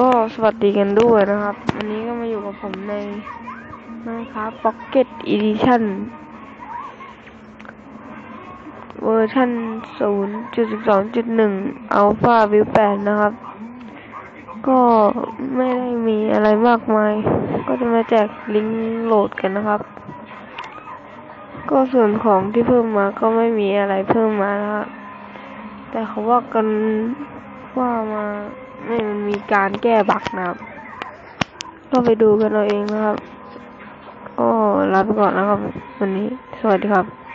ก็สวัสดีกันด้วยนะครับ วันนี้ก็มาอยู่กับผมในนะครับ Pocket Edition เวอร์ชัน0.12.1 Alpha View 8 นะครับ ก็ไม่ได้มีอะไรมากมาย ก็จะมาแจกลิงก์โหลดกันนะครับ ก็ส่วนของที่เพิ่มมาก็ไม่มีอะไรเพิ่มมานะครับแต่เขาว่ากันว่ามา ไม่มันมีการแก้บั๊กนะครับก็ไปดูกันเราเองนะครับ ก็ลาไปก่อนนะครับ วันนี้ สวัสดีครับ